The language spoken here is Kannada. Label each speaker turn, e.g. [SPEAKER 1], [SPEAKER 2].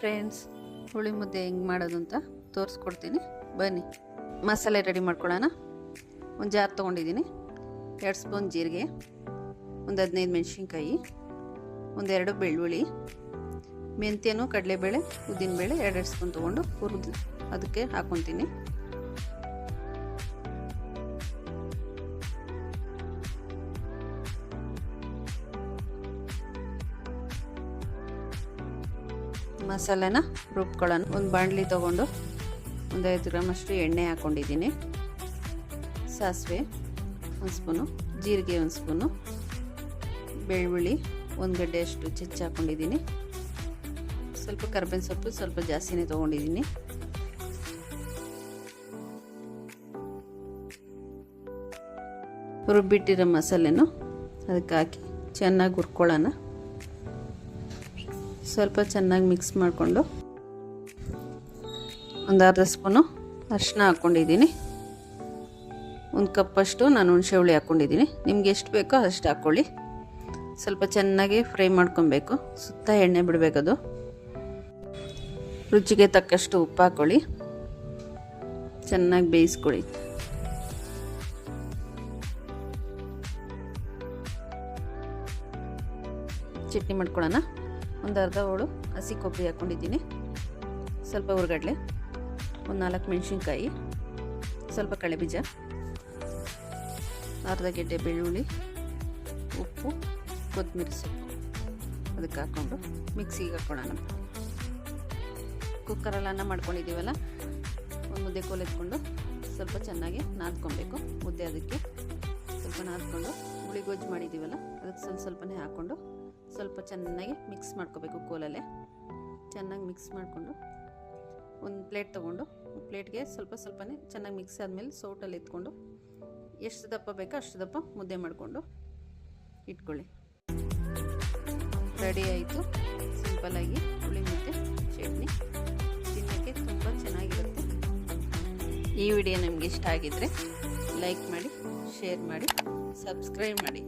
[SPEAKER 1] ಫ್ರೆಂಡ್ಸ್, ಹುಳಿ ಮುದ್ದೆ ಹೆಂಗೆ ಮಾಡೋದು ಅಂತ ತೋರಿಸ್ಕೊಡ್ತೀನಿ. ಬನ್ನಿ, ಮಸಾಲೆ ರೆಡಿ ಮಾಡ್ಕೊಳ್ಳೋಣ. ಒಂದು ಜಾರ್ ತೊಗೊಂಡಿದ್ದೀನಿ. ಎರಡು ಸ್ಪೂನ್ ಜೀರಿಗೆ, ಒಂದು ಹದಿನೈದು ಮೆಣಸಿನ್ಕಾಯಿ ಒಂದೆರಡು ಬೆಳ್ಳುಳ್ಳಿ, ಮೆಂತ್ಯನೂ ಕಡಲೆಬೇಳೆ, ಉದ್ದಿನಬೇಳೆ ಎರಡೆರಡು ಸ್ಪೂನ್ ತೊಗೊಂಡು ಹುರಿದು ಅದಕ್ಕೆ ಹಾಕ್ಕೊತೀನಿ ಮಸಾಲೆನ ರುಬ್ಕೊಳ್ಳೋಣ. ಒಂದು ಬಾಣಲಿ ತೊಗೊಂಡು ಒಂದು ಐದು ಗ್ರಾಮ್ ಎಣ್ಣೆ ಹಾಕ್ಕೊಂಡಿದ್ದೀನಿ. ಸಾಸಿವೆ ಒಂದು ಸ್ಪೂನು, ಜೀರಿಗೆ ಒಂದು ಸ್ಪೂನು, ಬೆಳ್ಳುಳ್ಳಿ ಒಂದು ಗಡ್ಡೆಯಷ್ಟು ಅಷ್ಟು ಹಾಕೊಂಡಿದ್ದೀನಿ ಹಾಕ್ಕೊಂಡಿದ್ದೀನಿ. ಸ್ವಲ್ಪ ಕರ್ಬೇವಿನ ಸೊಪ್ಪು ಸ್ವಲ್ಪ ಜಾಸ್ತಿನೇ ತೊಗೊಂಡಿದ್ದೀನಿ. ರುಬ್ಬಿಟ್ಟಿರೋ ಮಸಾಲೆನೂ ಅದಕ್ಕೆ ಹಾಕಿ ಚೆನ್ನಾಗಿ ಹುರ್ಕೊಳ್ಳೋಣ. ಸ್ವಲ್ಪ ಚೆನ್ನಾಗಿ ಮಿಕ್ಸ್ ಮಾಡಿಕೊಂಡು ಒಂದು ಅರ್ಧ ಸ್ಪೂನು ಅರಿಶಿನ ಹಾಕ್ಕೊಂಡಿದ್ದೀನಿ. ಒಂದು ಕಪ್ಪಷ್ಟು ನಾನು ಹುಣಸೆ ಹುಳಿ ಹಾಕ್ಕೊಂಡಿದ್ದೀನಿ. ನಿಮ್ಗೆ ಎಷ್ಟು ಬೇಕೋ ಅಷ್ಟು ಹಾಕ್ಕೊಳ್ಳಿ. ಸ್ವಲ್ಪ ಚೆನ್ನಾಗಿ ಫ್ರೈ ಮಾಡ್ಕೊಬೇಕು. ಸುತ್ತ ಎಣ್ಣೆ ಬಿಡಬೇಕದು. ರುಚಿಗೆ ತಕ್ಕಷ್ಟು ಉಪ್ಪು ಹಾಕ್ಕೊಳ್ಳಿ. ಚೆನ್ನಾಗಿ ಬೇಯಿಸ್ಕೊಳ್ಳಿ. ಚಟ್ನಿ ಮಾಡ್ಕೊಳ್ಳೋಣ. ಒಂದು ಅರ್ಧ ಹೋಳು ಹಸಿ ಕೊಬ್ಬರಿ ಹಾಕ್ಕೊಂಡಿದ್ದೀನಿ. ಸ್ವಲ್ಪ ಹುರ್ಗಡ್ಲೆ, ಒಂದು ನಾಲ್ಕು ಮೆಣಸಿನ್ಕಾಯಿ, ಸ್ವಲ್ಪ ಕಳೆಬೀಜ ಅರ್ಧ ಗೆಡ್ಡೆ ಬೆಳ್ಳುಳ್ಳಿ, ಉಪ್ಪು, ಕೊತ್ತಂಬರಿ ಸೊಪ್ಪು ಅದಕ್ಕೆ ಹಾಕ್ಕೊಂಡು ಮಿಕ್ಸಿಗೆ ಹಾಕ್ಕೊಳ್ಳೋಣ ಕುಕ್ಕರಲ್ಲಿ ಅನ್ನ ಮಾಡ್ಕೊಂಡಿದ್ದೀವಲ್ಲ, ಒಂದು ಮುದ್ದೆ ಕೋಲ್ ಎತ್ಕೊಂಡು ಸ್ವಲ್ಪ ಚೆನ್ನಾಗಿ ನಾದ್ಕೊಬೇಕು. ಮುದ್ದೆ ಅದಕ್ಕೆ ಸ್ವಲ್ಪ ನಾದ್ಕೊಂಡು ಹುಳಿ ಗೊಜ್ಜು ಮಾಡಿದ್ದೀವಲ್ಲ, ಅದಕ್ಕೆ ಸ್ವಲ್ಪ ಸ್ವಲ್ಪನೇ ಹಾಕ್ಕೊಂಡು ಸ್ವಲ್ಪ ಚೆನ್ನಾಗಿ ಮಿಕ್ಸ್ ಮಾಡ್ಕೋಬೇಕು ಕೋಲಲ್ಲೇ. ಚೆನ್ನಾಗಿ ಮಿಕ್ಸ್ ಮಾಡಿಕೊಂಡು ಒಂದು ಪ್ಲೇಟ್ ತೊಗೊಂಡು ಪ್ಲೇಟ್ಗೆ ಸ್ವಲ್ಪ ಸ್ವಲ್ಪನೇ ಚೆನ್ನಾಗಿ ಮಿಕ್ಸ್ ಆದಮೇಲೆ ಸೌಟಲ್ಲಿ ಎತ್ಕೊಂಡು ಎಷ್ಟು ದಪ್ಪ ಬೇಕೋ ಅಷ್ಟು ದಪ್ಪ ಮುದ್ದೆ ಮಾಡಿಕೊಂಡು ಇಟ್ಕೊಳ್ಳಿ. ರೆಡಿ ಆಯಿತು. ಸಿಂಪಲ್ಲಾಗಿ ಹುಳಿ ಮುದ್ದೆ, ಚಟ್ನಿ. ತಿನ್ನೋಕ್ಕೆ ತುಂಬ ಚೆನ್ನಾಗಿರುತ್ತೆ. ಈ ವಿಡಿಯೋ ನಿಮಗೆ ಇಷ್ಟ ಆಗಿದ್ದರೆ ಲೈಕ್ ಮಾಡಿ ಶೇರ್ ಮಾಡಿ ಸಬ್ಸ್ಕ್ರೈಬ್ ಮಾಡಿ.